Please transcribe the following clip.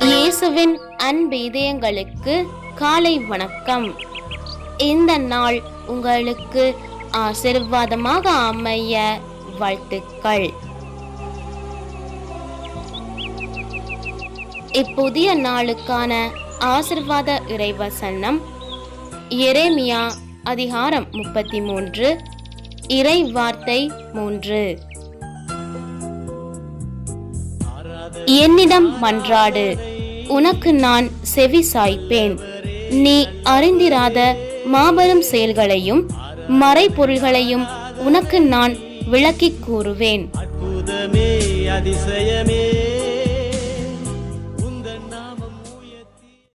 இயேசுவின் அன்பு இதயங்களுக்கு காலை வணக்கம். இந்த நாள் உங்களுக்கு ஆசிர்வாதமாக அமைய வாழ்த்துக்கள். இப்புதிய நாளுக்கான ஆசிர்வாத இறைவசனம் எரேமியா அதிகாரம் முப்பத்தி மூன்று இறை வார்த்தை மூன்று. என்னிடம் மன்றாடு. உனக்கு நான் செவி சாய்ப்பேன். நீ அறிந்திராத மாபெரும் செயல்களையும் மறைபொருள்களையும் உனக்கு நான் விளக்கிக் கூறுவேன். அற்புதமே அதிசயமே.